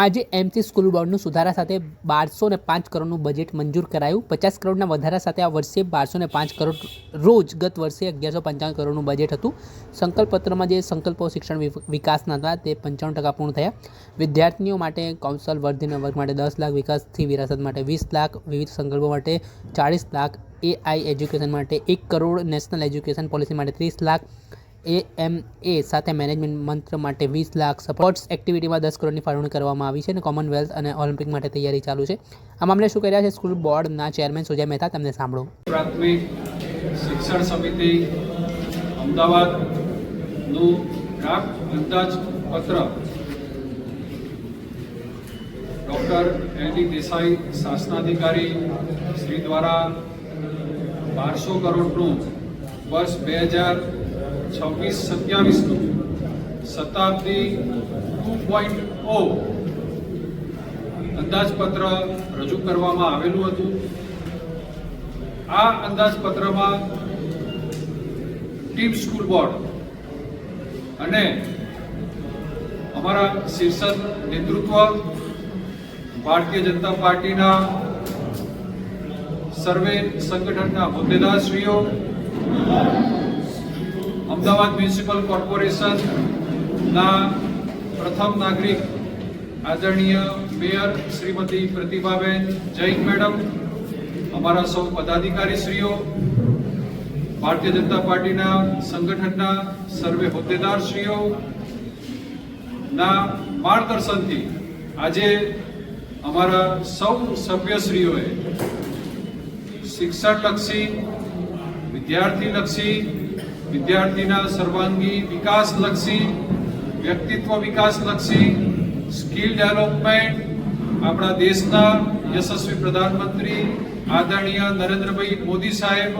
આજે MC school બોર્ડનું સુધારા સાથે બારસો ને પાંચ કરોડનું બજેટ મંજૂર કરાયું. પચાસ કરોડના વધારા સાથે આ વર્ષે બારસો ને પાંચ કરોડ રોજ ગત વર્ષે અગિયારસો પંચાવન કરોડનું બજેટ હતું. સંકલ્પપત્રમાં જે સંકલ્પો શિક્ષણ વિકાસના હતા તે પંચાવન ટકા પૂર્ણ થયા. વિદ્યાર્થીઓ માટે કૌશલ વર્ધીના વર્ગ માટે દસ લાખ, વિકાસથી વિરાસત માટે વીસ લાખ, વિવિધ સંકલ્પો માટે ચાળીસ લાખ, એઆઈ એજ્યુકેશન માટે એક કરોડ, નેશનલ એજ્યુકેશન પોલિસી માટે ત્રીસ લાખ એ એમ એ સાથે મેનેજમેન્ટ મંત્ર માટે વીસ લાખ સ્પોર્ટ્સ એક્ટિવિટીમાં દસ કરોડની ફાળવણી કરવામાં આવી છે અને કોમનવેલ્થ અને ઓલિમ્પિક માટે તૈયારી ચાલુ છે. આ મામલે શું કરી રહ્યા છે? સ્કૂલ બોર્ડના ચેરમેન સુજય મહેતા, તમને સાંભળો. પ્રાથમિક શિક્ષણ સમિતિ અમદાવાદનું અંદાજપત્ર ડૉક્ટર ડી દેસાઈ શાસનાધિકારી શ્રી દ્વારા બારસો કરોડનું વર્ષ બે હજાર છવ્વીસ સત્યાવીસનું શતાબ્દી ટુ પોઈન્ટ ઓ અંદાજપત્ર રજૂ કરવામાં આવેલું હતું. આ અંદાજપત્રમાં ટીમ સ્કૂલ બોર્ડ અને અમારા શીર્ષક નેતૃત્વ ભારતીય જનતા પાર્ટીના સર્વે સંગઠનના હોદ્દેદારશ્રીઓ અમદાવાદ મ્યુનિસિપલ કોર્પોરેશનના પ્રથમ નાગરિક આદરણીય મેયર શ્રીમતી પ્રતિભાબેન જૈન મેડમ, અમારા સૌ પદાધિકારીશ્રીઓ, ભારતીય જનતા પાર્ટીના સંગઠનના સર્વે હોદ્દેદારશ્રીઓ, ના માર્ગદર્શનથી આજે અમારા સૌ સભ્યશ્રીઓએ શિક્ષણલક્ષી, વિદ્યાર્થીલક્ષી વિદ્યાર્થીના સર્વાંગી વિકાસલક્ષી, વ્યક્તિત્વ વિકાસલક્ષી, સ્કિલ ડેવલપમેન્ટ, આપણા દેશના યશસ્વી પ્રધાનમંત્રી આદરણીય નરેન્દ્રભાઈ મોદી સાહેબ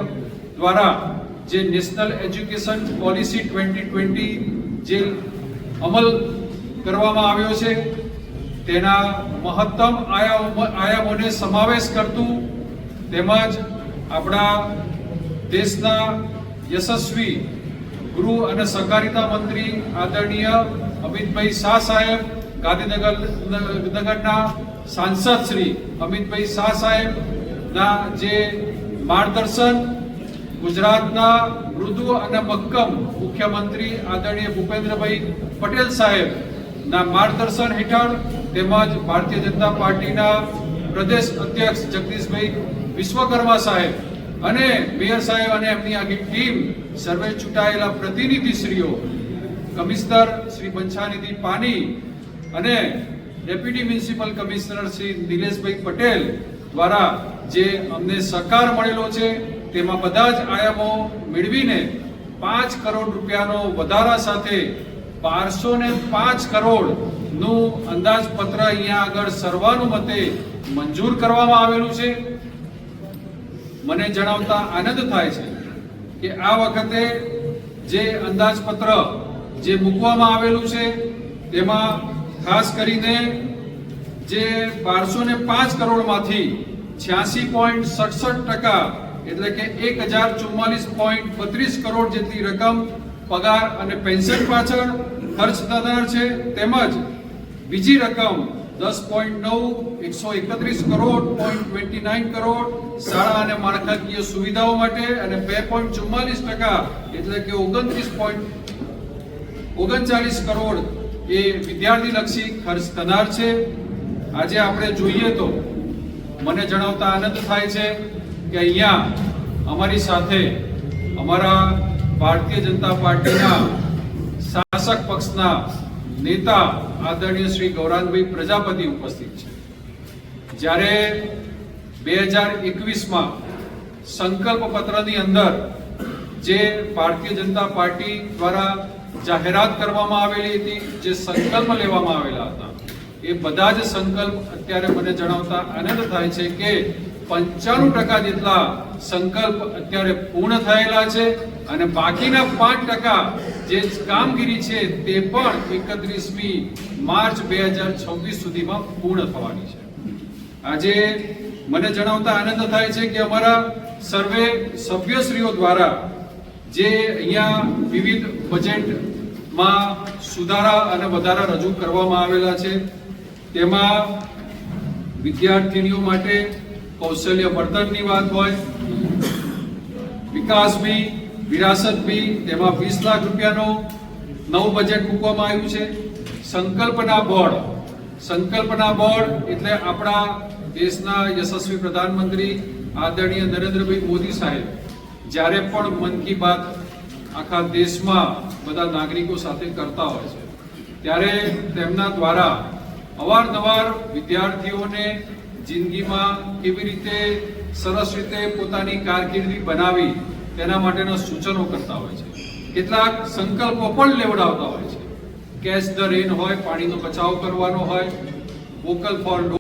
દ્વારા જે national education policy twenty twenty જે અમલ કરવામાં આવ્યો છે, તેના મહત્તમ આયામો, આયામોને સમાવેશ કરતું તેમજ આપણા દેશના યશસ્વી ગૃહ અને સહકારિતા મંત્રી આદરણીય અમિતભાઈ શાહ સાહેબ, ગાંધીનગર નગરના સાંસદ શ્રી અમિતભાઈ શાહ સાહેબ ના જે માર્ગદર્શન, ગુજરાતના મૃદુ અને મક્કમ મુખ્યમંત્રી આદરણીય ભૂપેન્દ્રભાઈ પટેલ સાહેબ ના માર્ગદર્શન હેઠળ તેમજ ભારતીય જનતા પાર્ટીના પ્રદેશ અધ્યક્ષ જગદીશભાઈ વિશ્વકર્મા સાહેબ અને મેયર સાહેબ અને એમની આખી ટીમ, સર્વે ચૂંટાયેલા પ્રતિનિધિશ્રીઓ, કમિશનર શ્રી બંછાનિધિ પાની અને deputy municipal commissioner Shri Nileshbhai Patel દ્વારા જે અમને સહકાર મળેલો છે, તેમાં બધા જ આયામો મેળવીને પાંચ કરોડ રૂપિયાનો વધારા સાથે બારસો ને પાંચ કરોડનું અંદાજપત્ર અહીંયા આગળ સર્વાનુમતે મંજૂર કરવામાં આવેલું છે. મને જણાવતા આનંદ થાય છે કે આ વખતે જે અંદાજપત્ર જે મૂકવામાં આવેલું છે, તેમાં ખાસ કરીને જે બારસો ને પાંચ કરોડમાંથી છ્યાસી પોઈન્ટ સડસઠ ટકા એટલે કે એક હજાર ચુમ્માલીસ પોઈન્ટ બત્રીસ કરોડ જેટલી રકમ પગાર અને પેન્શન પાછળ ખર્ચ થનાર છે. તેમજ બીજી રકમ દસ પોઈન્ટ નવ, એકસો એકત્રીસ crore point twenty nine crore. શાળા અને માળખાકીય સુવિધાઓ માટે અને બે પોઈન્ટ ચુમ્માલીસ ટકા, એટલે કે ઓગણત્રીસ પોઈન્ટ ઓગણચાલીસ કરોડ એ વિદ્યાર્થીલક્ષી ખર્ચ થનાર છે. આજે આપણે જોઈએ તો મને જણાવતા આનંદ થાય છે કે અહીંયા અમારી સાથે અમારા ભારતીય જનતા પાર્ટીના શાસક પક્ષના નેતા આદરણીય શ્રી ગૌરાંગભાઈ પ્રજાપતિ ઉપસ્થિત છે. જ્યારે બે હજાર એકવીસમાં સંકલ્પ પત્રની અંદર જે ભારતીય જનતા પાર્ટી દ્વારા જાહેરાત કરવામાં આવેલી હતી, જે સંકલ્પ લેવામાં આવેલા હતા, એ બધા જ સંકલ્પ અત્યારે મને જણાવતા આનંદ થાય છે કે પંચાણું ટકા જેટલા સંકલ્પ અત્યારે પૂર્ણ થયેલા છે અને બાકીના પાંચ ટકા જે કામગીરી છે તે પણ એકત્રીસમી માર્ચ બે હજાર છવ્વીસ સુધીમાં પૂર્ણ થવાની છે. આજે મને જણાવતા આનંદ થાય છે કે અમારા સર્વે સભ્યશ્રીઓ દ્વારા જે અહીંયા વિવિધ બજેટમાં સુધારા અને વધારા રજૂ કરવામાં આવેલા છે, તેમાં વિદ્યાર્થીનીઓ માટે કૌશલ્ય વર્તનની વાત હોય વિકાસ બી વિરાસત બી તેમાં વીસ લાખ રૂપિયાનો નવું બજેટ મૂકવામાં આવ્યું છે. સંકલ્પના બોર્ડ. સંકલ્પના બોર્ડ એટલે આપણા દેશના યશસ્વી પ્રધાનમંત્રી આદરણીય નરેન્દ્રભાઈ મોદી સાહેબ. જ્યારે પણ મન કી બાત આખા દેશમાં બધા નાગરિકો સાથે કરતા હોય છે. ત્યારે તેમના દ્વારા અવારનવાર વિદ્યાર્થીઓને જિંદગીમાં કેવી રીતે સરસ રીતે પોતાની કારકિર્દી બનાવી તેના માટેના સૂચનો કરતા હોય છે. કેટલાક સંકલ્પો પણ લેવડાવતા હોય છે. કેચ ધ રેન હોય, પાણીનો બચાવ કરવાનો હોય, વોકલ ફોર